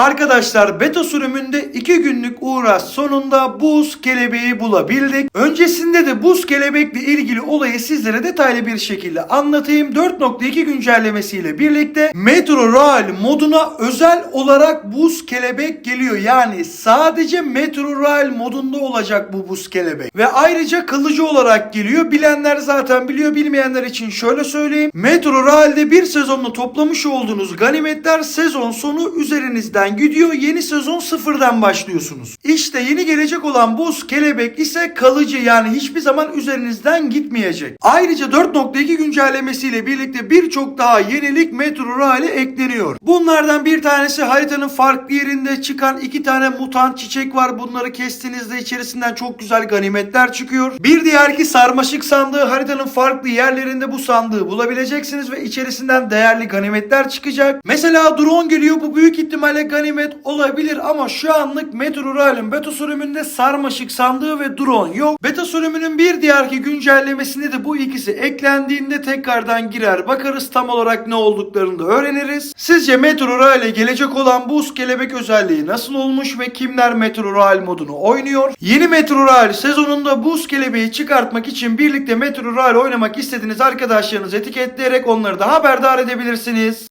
Arkadaşlar beta sürümünde 2 günlük uğraş sonunda buz kelebeği bulabildik. Öncesinde de buz kelebekle ilgili olayı sizlere detaylı bir şekilde anlatayım. 4.2 güncellemesiyle birlikte Metro Rail moduna özel olarak buz kelebek geliyor. Yani sadece Metro Rail modunda olacak bu buz kelebek. Ve ayrıca kılıcı olarak geliyor. Bilenler zaten biliyor. Bilmeyenler için şöyle söyleyeyim. Metro Rail'de bir sezonla toplamış olduğunuz ganimetler sezon sonu üzerinizden gidiyor. Yeni sezon sıfırdan başlıyorsunuz. İşte yeni gelecek olan buz kelebek ise kalıcı yani hiçbir zaman üzerinizden gitmeyecek. Ayrıca 4.2 güncellemesiyle birlikte birçok daha yenilik Metro Rail'e ekleniyor. Bunlardan bir tanesi haritanın farklı yerinde çıkan iki tane mutant çiçek var. Bunları kestiğinizde içerisinden çok güzel ganimetler çıkıyor. Bir diğer ki sarmaşık sandığı haritanın farklı yerlerinde bu sandığı bulabileceksiniz ve içerisinden değerli ganimetler çıkacak. Mesela drone geliyor bu büyük ihtimalle ganimet olabilir ama şu anlık Metro Rail'in beta sürümünde sarmaşık sandığı ve drone yok. Beta sürümünün bir diğerki güncellemesinde de bu ikisi eklendiğinde tekrardan girer bakarız tam olarak ne olduklarını da öğreniriz. Sizce Metro Rail'e gelecek olan buz kelebek özelliği nasıl olmuş ve kimler Metro Rail modunu oynuyor? Yeni Metro Rail sezonunda buz kelebeği çıkartmak için birlikte Metro Rail oynamak istediğiniz arkadaşlarınızı etiketleyerek onları da haberdar edebilirsiniz.